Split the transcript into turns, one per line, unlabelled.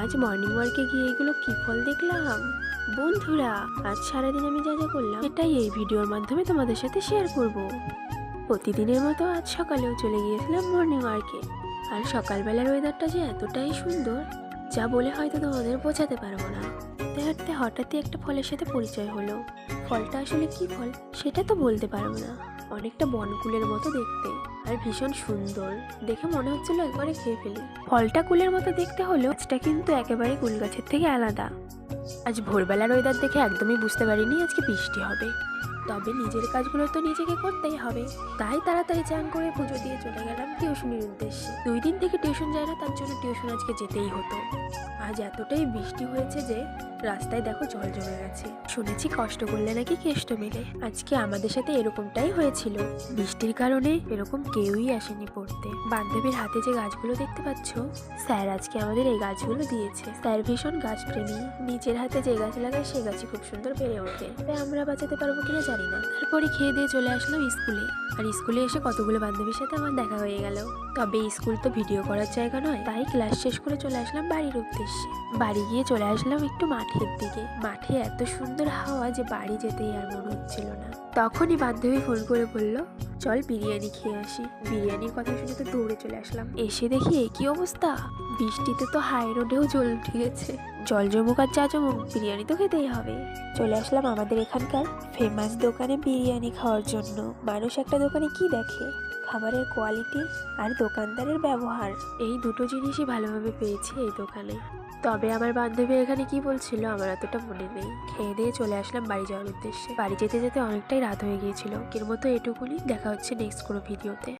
আজ মর্নিং ওয়ার্কে গিয়ে এগুলো কি ফল দেখলাম? বন্ধুরা, আজ সারাদিন আমি যা যা করলাম এটাই এই ভিডিওর মাধ্যমে তোমাদের সাথে শেয়ার করব। প্রতিদিনের মতো আজ সকালেও চলে গিয়েছিলাম মর্নিং ওয়ার্কে আর সকালবেলার ওয়েদারটা যে এতটাই সুন্দর, যা বলে হয়তো তোমাদের বোঝাতে পারব না। হঠাৎই একটা ফলের সাথে পরিচয় হলো। ফলটা আসলে কি ফল, সেটা তো বলতে পারব না। অনেকটা বনকুলের মতো দেখতে, আর ভীষণ সুন্দর। দেখে মনে হচ্ছিল একবারে খেয়ে ফেলি। ফলটা কুলের মতো দেখতে হলেও গাছটা কিন্তু একেবারে কুল গাছের থেকে আলাদা। আজ ভোরবেলার ওয়েদার দেখে একদমই বুঝতে পারিনি আজকে বৃষ্টি হবে। তবে নিজের কাজগুলো তো নিজেকে করতেই হবে। তাই তাড়াতাড়ি চান করে পুজো দিয়ে চলে গেলাম টিউশনির উদ্দেশ্যে। দুই দিন থেকে টিউশন যায় না, তার জন্য টিউশন আজকে যেতেই হতো। আজ এতটাই বৃষ্টি হয়েছে যে, রাস্তায় দেখো জল জমে গেছে। শুনেছি কষ্ট করলে নাকি কেষ্ট মেলে। আজকে আমাদের সাথে এরকমটাই হয়েছিল। বৃষ্টির কারণে এরকম কেউই আসেনি পড়তে। বান্ধবীর হাতে যে গাছগুলো দেখতে পাচ্ছ, স্যার আজকে আমাদের এই গাছগুলো দিয়েছে। স্যার ভীষণ গাছ প্রেমী নিজের হাতে যে গাছ লাগায় সেই গাছই খুব সুন্দর বেড়ে ওঠে। তাই আমরা বাঁচাতে পারব কিনা জানি না। তারপরে খেয়ে দিয়ে চলে আসলাম স্কুলে। আর স্কুলে এসে কতগুলো বান্ধবীর সাথে আমার দেখা হয়ে গেল। তবে স্কুল তো ভিডিও করার জায়গা নয়, তাই ক্লাস শেষ করে চলে আসলাম বাড়ির উদ্দেশ্যে। বাড়ি গিয়ে চলে আসলাম একটু মাঠের দিকে। মাঠে এত সুন্দর হাওয়া যে বাড়ি যেতেই আর মনে হচ্ছিল না। তখনই বান্ধবী ফোন করে বলল চল বিরিয়ানি খেয়ে আসি। বিরিয়ানির কথা শুনে তো দৌড়ে চলে আসলাম। এসে দেখি কি অবস্থা। বৃষ্টিতে তো হাই রোডেও জল উঠে গেছে। জল জমুক আর চা জমুক, বিরিয়ানি তো খেতেই হবে। চলে আসলাম আমাদের এখানকার ফেমাস দোকানে বিরিয়ানি খাওয়ার জন্য। মানুষ একটা দোকানে কি দেখে? খাবারের কোয়ালিটি আর দোকানদারের ব্যবহার। এই দুটো জিনিসই ভালোভাবে পেয়েছি এই দোকানে। তবে আমার বান্ধবী এখানে কি বলছিল আমার এতটা মনে নেই। খেয়ে দিয়ে চলে আসলাম বাড়ি যাওয়ার উদ্দেশ্যে। বাড়ি যেতে যেতে অনেকটাই রাত হয়ে গিয়েছিল। এর মতো এটুকুনি দেখা হচ্ছে নেক্সট কোনো ভিডিওতে